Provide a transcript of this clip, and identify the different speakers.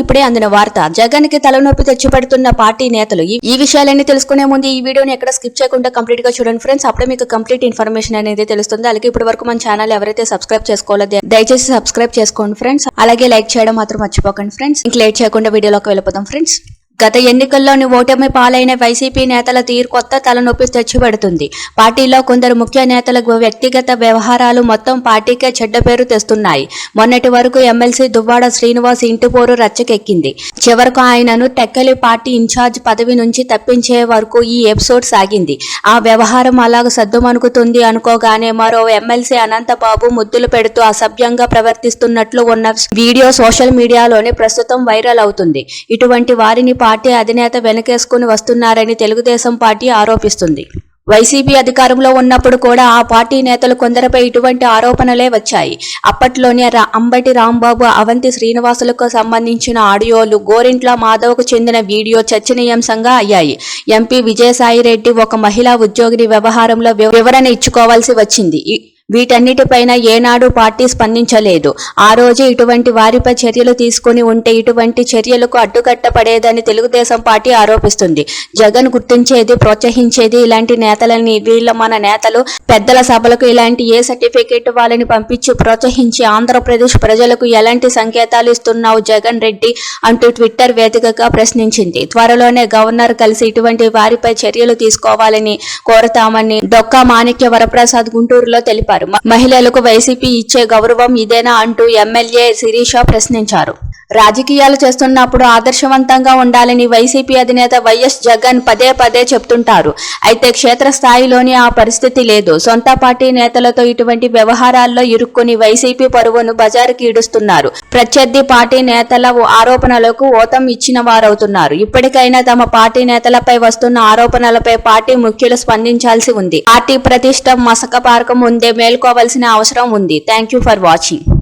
Speaker 1: ఇప్పుడే అందిన వార్త. జగన్కి తలనొప్పి తెచ్చిపెడుతున్న పార్టీ నేతలు ఈ- విషయాలన్నీ తెలుసుకునే ముందు ఈ వీడియోని ఎక్కడ స్కిప్ చేయకుండా కంప్లీట్గా చూడండి ఫ్రెండ్స్ అప్పుడే మీకు కంప్లీట్ ఇన్ఫర్మేషన్ అనేది తెలుస్తుంది. అలాగే ఇప్పటి వరకు మన ఛానల్ ఎవరైతే సబ్స్క్రైబ్ చేసుకోవాలో దయచేసి సబ్స్క్రైబ్ చేసుకోండి ఫ్రెండ్స్ అలాగే లైక్ చేయడం మాత్రం మర్చిపోకండి ఫ్రెండ్స్ ఇంక లేట్ చేయకుండా వీడియోలోకి వెళ్ళిపోదాం ఫ్రెండ్స్ గత ఎన్నికల్లోని ఓటమి పాలైన వైసీపీ నేతల తీరు కొత్త తలనొప్పి తెచ్చిపెడుతుంది. పార్టీలో కొందరు ముఖ్య నేతల వ్యక్తిగత వ్యవహారాలు మొత్తం పార్టీకే చెడ్డ పేరు తెస్తున్నాయి. మొన్నటి వరకు ఎమ్మెల్సీ దువ్వాడ శ్రీనివాస్ ఇంటి పోరు రచ్చకెక్కింది. చివరకు ఆయనను టెక్కలి పార్టీ ఇన్ఛార్జ్ పదవి నుంచి తప్పించే వరకు ఈ ఎపిసోడ్ సాగింది. ఆ వ్యవహారం అలాగ సద్దుమణుకుతుంది అనుకోగానే మరో ఎమ్మెల్సీ అనంతబాబు ముద్దులు పెడుతూ అసభ్యంగా ప్రవర్తిస్తున్నట్లు ఉన్న వీడియో సోషల్ మీడియాలోనే ప్రస్తుతం వైరల్ అవుతుంది. ఇటువంటి వారిని పార్టీ అధినేత వెనకేసుకుని వస్తున్నారని తెలుగుదేశం పార్టీ ఆరోపిస్తుంది. వైసీపీ అధికారంలో ఉన్నప్పుడు కూడా ఆ పార్టీ నేతలు కొందరిపై ఇటువంటి ఆరోపణలే వచ్చాయి. అప్పట్లోనే రా- అంబటి రాంబాబు అవంతి శ్రీనివాసులకు సంబంధించిన ఆడియోలు గోరింట్ల మాధవ్కు చెందిన వీడియో చర్చనీయాంశంగా అయ్యాయి. ఎంపీ విజయసాయిరెడ్డి ఒక మహిళా ఉద్యోగిని వ్యవహారంలో వివరణ ఇచ్చుకోవాల్సి వచ్చింది. వీటన్నిటిపైన ఏనాడు పార్టీ స్పందించలేదు. ఆ రోజు ఇటువంటి వారిపై చర్యలు తీసుకుని ఉంటే ఇటువంటి చర్యలకు అడ్డుకట్టపడేదని తెలుగుదేశం పార్టీ ఆరోపిస్తుంది. జగన్ గుర్తించేది ప్రోత్సహించేది ఇలాంటి నేతలని వీళ్ళ మన నేతలు పెద్దల సభలకు ఇలాంటి ఏ సర్టిఫికేట్ వాళ్ళని పంపించి ప్రోత్సహించి ఆంధ్రప్రదేశ్ ప్రజలకు ఎలాంటి సంకేతాలు ఇస్తున్నావు జగన్ రెడ్డి అంటూ ట్విట్టర్ వేదికగా ప్రశ్నించింది. త్వరలోనే గవర్నర్ కలిసి ఇటువంటి వారిపై చర్యలు తీసుకోవాలని కోరతామని డొక్కా మాణిక్య వరప్రసాద్ గుంటూరులో తెలిపారు. మ- మహిళలకు వైసీపీ ఇచ్చే గౌరవం ఇదేనా అంటూ ఎమ్మెల్యే శిరీష ప్రశ్నించారు. రాజకీయాలు చేస్తున్నప్పుడు ఆదర్శవంతంగా ఉండాలని వైసీపీ అధినేత వైఎస్ జగన్ పదే పదే చెప్తుంటారు. అయితే క్షేత్రస్థాయిలోని ఆ పరిస్థితి లేదు. సొంత పార్టీ నేతలతో ఇటువంటి వ్యవహారాల్లో ఇరుక్కుని వైసీపీ పరువును బజారుకి ఈడుస్తున్నారు. ప్రత్యర్థి పార్టీ నేతల ఆరోపణలకు ఓతం ఇచ్చిన వారవుతున్నారు. ఇప్పటికైనా తమ పార్టీ నేతలపై వస్తున్న ఆరోపణలపై పార్టీ ముఖ్యులు స్పందించాల్సి ఉంది. పార్టీ ప్రతిష్ట మసక పార్కం ముందే మేల్కోవాల్సిన అవసరం ఉంది. Thank you for watching.